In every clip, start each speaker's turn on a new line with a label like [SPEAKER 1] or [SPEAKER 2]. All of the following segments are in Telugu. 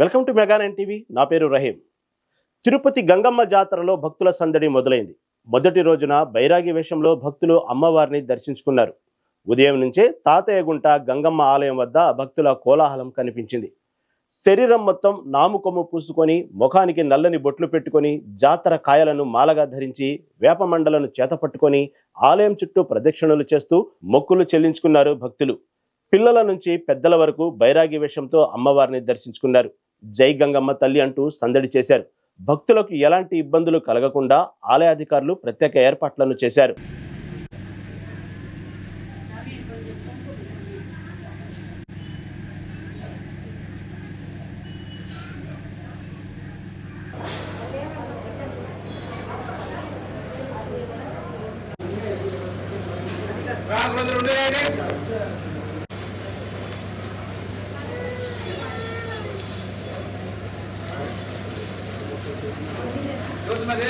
[SPEAKER 1] Welcome to mega nine TV. నా పేరు రహీం. తిరుపతి గంగమ్మ జాతరలో భక్తుల సందడి మొదలైంది. మొదటి రోజున బైరాగి వేషంలో భక్తులు అమ్మవారిని దర్శించుకున్నారు. ఉదయం నుంచే తాతయ్యగుంట గంగమ్మ ఆలయం వద్ద భక్తుల కోలాహలం కనిపించింది. శరీరం మొత్తం నాముకొమ్ము పూసుకొని ముఖానికి నల్లని బొట్లు పెట్టుకొని జాతర కాయలను మాలగా ధరించి వేపమండలను చేతపట్టుకొని ఆలయం చుట్టూ ప్రదక్షిణలు చేస్తూ మొక్కులు చెల్లించుకున్నారు భక్తులు. పిల్లల నుంచి పెద్దల వరకు బైరాగి వేషంతో అమ్మవారిని దర్శించుకున్నారు. జై గంగమ్మ తల్లి అంటూ సందడి చేశారు. భక్తులకు ఎలాంటి ఇబ్బందులు కలగకుండా ఆలయ అధికారులు ప్రత్యేక ఏర్పాట్లను చేశారు. どっちまで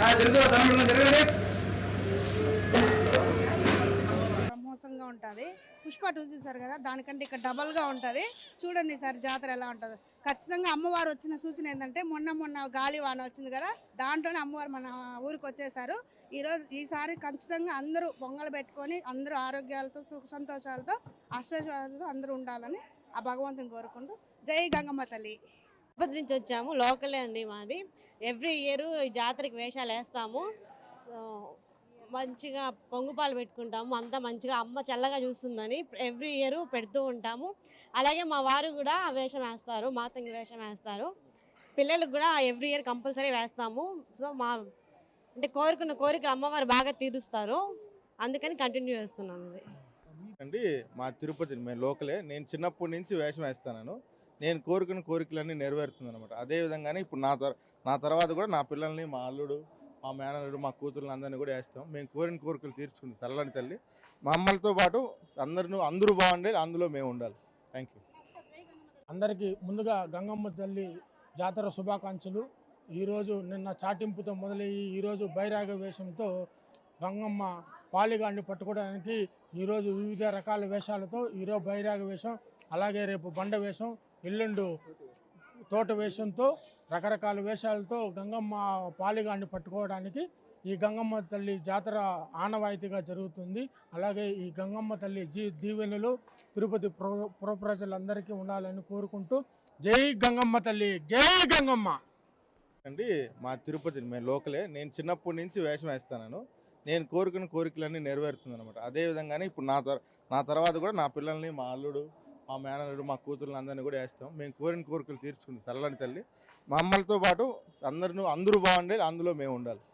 [SPEAKER 1] はい、それでは頼むので、
[SPEAKER 2] బ్రహ్మోత్సవంగా ఉంటుంది. పుష్ప టూ చూసారు కదా దానికంటే ఇక్కడ డబల్గా ఉంటుంది. చూడండి సార్ జాతర ఎలా ఉంటుంది. ఖచ్చితంగా అమ్మవారు వచ్చిన సూచన ఏంటంటే మొన్న మొన్న గాలి వాన వచ్చింది కదా దాంట్లోనే అమ్మవారు మన ఊరికి వచ్చేసారు. ఈరోజు ఈసారి ఖచ్చితంగా అందరూ పొంగలు పెట్టుకొని అందరూ ఆరోగ్యాలతో సుఖ సంతోషాలతో అష్టైశ్వర్యాలతో అందరూ ఉండాలని ఆ భగవంతుని కోరుకుంటూ జై గంగమ్మ తల్లి.
[SPEAKER 3] తిరుపతి నుంచి వచ్చాము లోకలే అండి మాది. ఎవ్రీ ఇయర్ ఈ జాతరకి వేషాలు వేస్తాము. సో మంచిగా పొంగుపాలు పెట్టుకుంటాము. అంతా మంచిగా అమ్మ చల్లగా చూస్తుందని ఎవ్రీ ఇయర్ పెడుతూ ఉంటాము. అలాగే మా వారు కూడా వేషం వేస్తారు మాతంగి వేషం వేస్తారు. పిల్లలకు కూడా ఎవ్రీ ఇయర్ కంపల్సరీ వేస్తాము. సో మా అంటే కోరుకున్న కోరిక అమ్మవారు బాగా తీరుస్తారు. అందుకని కంటిన్యూ చేస్తున్నాను ఇది.
[SPEAKER 4] అండి మా తిరుపతి మేము లోకలే. నేను చిన్నప్పటి నుంచి వేషం వేస్తాను నేను. కోరుకున్న కోరికలన్నీ నెరవేరుతుంది అనమాట అదేవిధంగానే ఇప్పుడు నా తర్ నా తర్వాత కూడా నా పిల్లల్ని మా అల్లుడు మా మేనల్లుడు మా కూతుర్లు అందరినీ కూడా వేస్తాం. మేము కోరిన కోరికలు తీర్చుకుంది చల్లని తల్లి. మా అమ్మలతో పాటు అందరినూ అందరూ బాగుండేది అందులో మేము ఉండాలి. థ్యాంక్ యూ
[SPEAKER 5] అందరికీ ముందుగా గంగమ్మ తల్లి జాతర శుభాకాంక్షలు. ఈరోజు నిన్న చాటింపుతో మొదలయ్యి ఈరోజు బైరాగ వేషంతో గంగమ్మ పాలిగాన్ని పట్టుకోవడానికి ఈరోజు వివిధ రకాల వేషాలతో ఈరోజు బైరాగ వేషం అలాగే రేపు బండ వేషం ఎల్లుండు తోట వేషంతో రకరకాల వేషాలతో గంగమ్మ పాలిగాన్ని పట్టుకోవడానికి ఈ గంగమ్మ తల్లి జాతర ఆనవాయితీగా జరుగుతుంది. అలాగే ఈ గంగమ్మ తల్లి జీ దీవెనలు తిరుపతి పుర పుర ప్రజలందరికీ ఉండాలని కోరుకుంటూ జై గంగమ్మ తల్లి జై గంగమ్మ.
[SPEAKER 4] అండి మా తిరుపతి మేము లోకలే. నేను చిన్నప్పటి నుంచి వేషం వేస్తాను నేను కోరుకున్న కోరికలన్నీ నెరవేరుతుంది అనమాట అదేవిధంగానే ఇప్పుడు నా తర్ నా తర్వాత కూడా నా పిల్లల్ని మా అల్లుడు మా మేనల్లుడు మా కూతురుని అందరినీ కూడా వేస్తాం. మేము కోరిన కోరికలు తీర్చుకుంది చల్లని తల్లి. మమ్మల్తో పాటు అందరినూ అందరూ బాగుండేది అందులో మేము ఉండాలి.